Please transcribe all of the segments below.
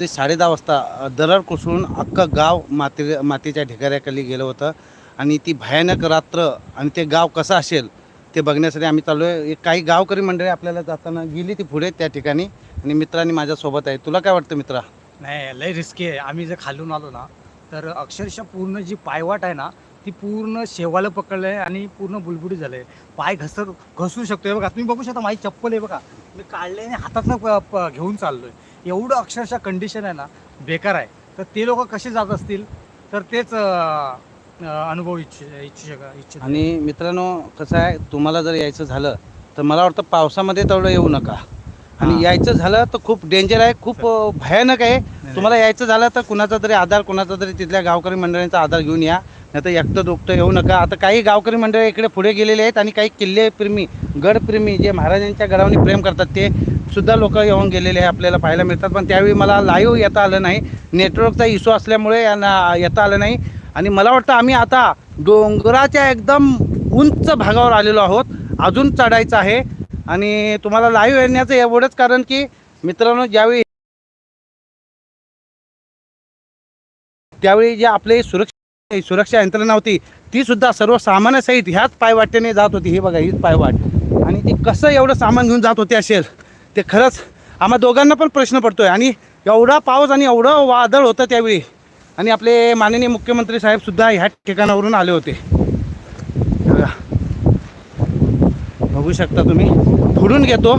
ते साडे दहा वाजता दरड कोसळून अख्खं गाव माती मातीच्या ढिगाऱ्याखाली गेलं होतं. आणि ती भयानक रात्र आणि ते गाव कसं असेल ते बघण्यासाठी आम्ही चाललो आहे काही गावकरी मंडळी आपल्याला जाताना गेली ती पुढे त्या ठिकाणी. आणि मित्रांनी माझ्यासोबत आहे. तुला काय वाटतं मित्रा? नाही लय रिस्की आहे. आम्ही जर खालून आलो ना तर अक्षरशः पूर्ण जी पायवाट आहे ना ती पूर्ण शेवाला पकडलं आहे आणि पूर्ण बुलबुडी झालं आहे पाय घसर घसरू शकतो आहे बघा तुम्ही बघू शकता माझी चप्पल आहे बघा. मी काढले आणि हातातनं प- प- घेऊन चाललो आहे एवढं अक्षरशः कंडिशन आहे ना बेकार आहे. तर ते लोक कसे जात असतील तर तेच अनुभव इच्छ इच्छु इच्छित आणि मित्रांनो कसं आहे तुम्हाला जर यायचं झालं तर मला वाटतं पावसामध्ये तेवढं येऊ नका. आणि. यायचं झालं तर खूप डेंजर आहे खूप भयानक आहे. तुम्हाला यायचं झालं तर कुणाचा तरी आधार कुणाचा तरी तिथल्या गावकरी मंडळींचा आधार घेऊन या. नाही तर एकटं दुखतं येऊ नका. आता काही गावकरी मंडळी इकडे पुढे गेलेले आहेत आणि काही किल्लेप्रेमी गडप्रेमी जे महाराजांच्या गडावनी प्रेम करतात ते सुद्धा लोक येऊन गेलेले आहे आपल्याला पाहायला मिळतात. पण त्यावेळी मला लाईव्ह येता आलं नाही. नेटवर्कचा इश्यू असल्यामुळे यांना येता आलं नाही. आणि मला वाटतं आम्ही आता डोंगराच्या एकदम उंच भागावर आलेलो आहोत. अजून चढायचं आहे. आणि तुम्हाला लाईव्ह येण्याचं एवढंच कारण की मित्रांनो ज्यावेळी त्यावेळी जे आपले सुरक्षा सुरक्षा यंत्रणा होती ती सुद्धा सर्वसामान्यासहित ह्याच पायवाट्याने जात होती. हे बघा हीच पायवाट. आणि ती कसं एवढं सामान घेऊन जात होते असेल ते खरंच आम्हा दोघांना पण प्रश्न पडतोय. आणि एवढा पाऊस आणि एवढं वादळ होतं त्यावेळी. आणि आपले माननीय मुख्यमंत्री साहेब सुद्धा ह्या ठिकाणावरून आले होते. बघू. शकता तुम्ही. पुढून घेतो.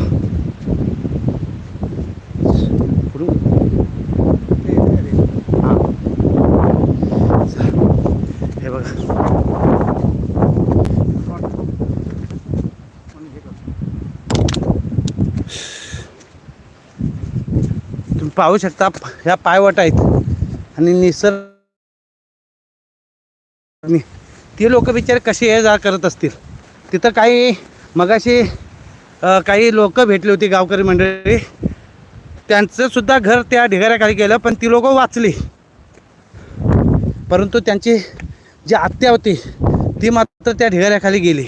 पाहू शकता ह्या पायवट आहेत. आणि निसर्ग ते लोक बिचारे कसे ये जा करत असतील. तिथं काही मगाशी काही लोक भेटली होती गावकरी मंडळी. त्यांचं सुद्धा घर त्या ढिगाऱ्याखाली गेलं पण ती लोक वाचली. परंतु त्यांची जी आत्या होती ती मात्र त्या ढिगाऱ्याखाली गेली.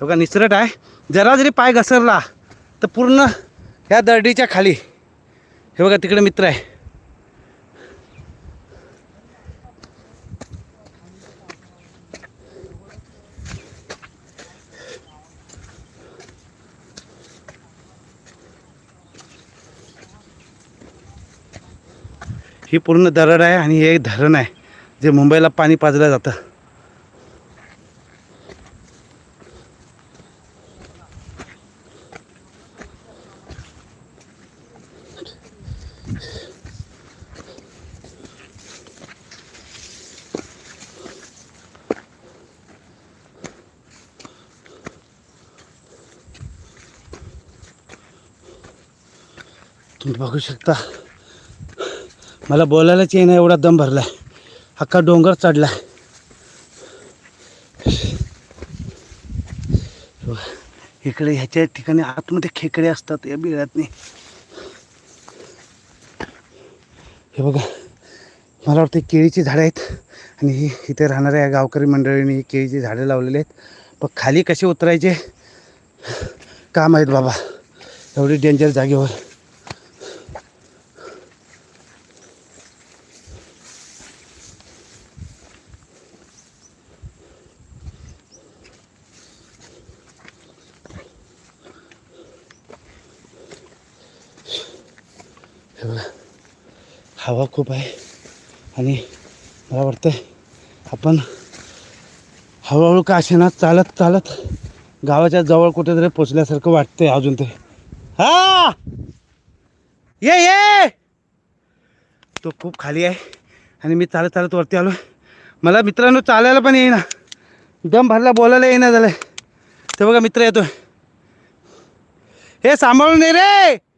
बघा निसरट आहे. जरा जरी पाय घसरला तर पूर्ण ह्या दरडीच्या खाली. हे बघा तिकडे मित्र आहे. ही पूर्ण दरड आहे आणि हे एक धरण आहे जे मुंबईला पाणी पाजलं जातं. बघू शकता. मला बोलायलाच येईना एवढा दम भरलाय. अख्खा डोंगर चढला इकडे ह्याच्या ठिकाणी आतमध्ये खेकडे असतात या बिळातनी. हे बघा मला वाटतं केळीची झाडं आहेत. आणि ही इथे राहणाऱ्या या गावकरी मंडळींनी ही केळीची झाडं लावलेली आहेत. पण खाली कसे उतरायचे? काम आहेत बाबा. एवढी डेंजर जागेवर. हे बघा हवा खूप आहे. आणि मला वाटतं आपण हळूहळू का चालत चालत गावाच्या जवळ कुठेतरी पोचल्यासारखं वाटतंय अजून ते. हा! ये ये! तो खूप खाली आहे. आणि मी चालत चालत वरती आलो मला मित्रांनो चालायला पण येईना. दम भरला बोलायला येईना झालं ते बघा मित्र येतोय. हे सांभाळून ये रे!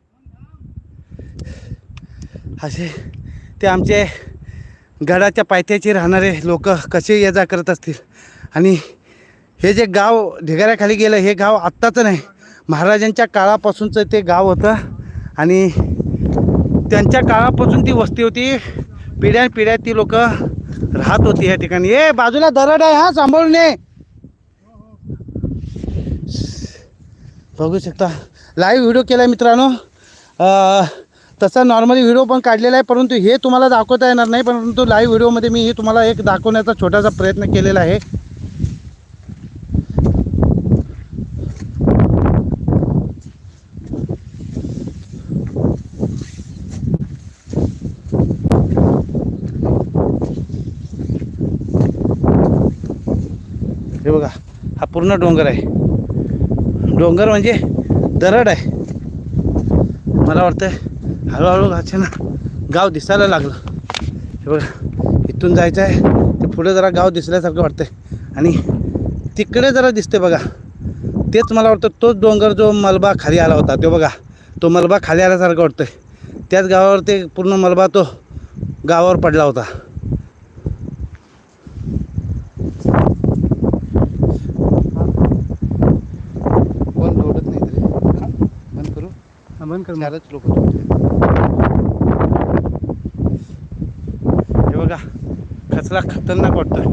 असे ते आमचे गडाच्या पायथ्याचे राहणारे लोक कसे ये जा करत असतील? आणि हे जे गाव ढिगाऱ्याखाली गेलं हे गाव आत्ताचं नाही. महाराजांच्या काळापासूनचं ते गाव होतं. आणि त्यांच्या काळापासून ती वस्ती होती. पिढ्यान पिढ्या ती लोक राहत होती या ठिकाणी. ए बाजूला दरड आहे हा सांभाळून ये. बघू शकता. लाईव्ह व्हिडिओ केला मित्रांनो. तसा नॉर्मली व्हिडिओ पण काढलेला आहे परंतु हे तुम्हाला दाखवता येणार नाही परंतु लाईव्ह व्हिडिओमध्ये मी हे तुम्हाला एक दाखवण्याचा छोटासा प्रयत्न केलेला आहे. हे बघा हा पूर्ण डोंगर आहे. डोंगर म्हणजे दरड आहे. मला वाटतं हळूहळू ना. गाव दिसायला लागलं. हे बघा इथून जायचं आहे ते पुढे जरा गाव दिसल्यासारखं वाटतंय. आणि तिकडे जरा दिसते बघा. तेच मला वाटतं तोच डोंगर जो मलबा खाली आला होता तो बघा. तो मलबा खाली आल्यासारखं वाटतंय. त्याच गावावर ते पूर्ण मलबा तो गावावर पडला होता. कोण नाही तरी. बंद करू. बंद कर लोक हे बघा कचरा खतरनाक वाटतोय.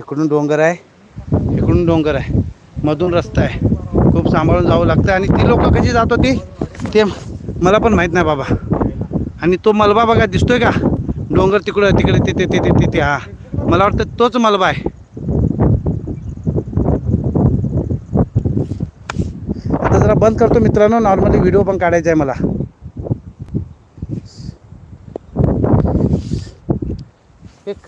इकडून डोंगर आहे इकडून डोंगर आहे. मधून रस्ता आहे. खूप सांभाळून जावं लागतं आणि ती लोक कशी जात होती ते मला पण माहीत नाही बाबा. आणि तो मलबा बघा दिसतोय का? डोंगर तिकडं तिकडे तिथे तिथे तिथे हा. मला वाटतं तोच मलबा आहे. आता जरा बंद करतो मित्रांनो नॉर्मली व्हिडिओ पण काढायचा आहे मला. एक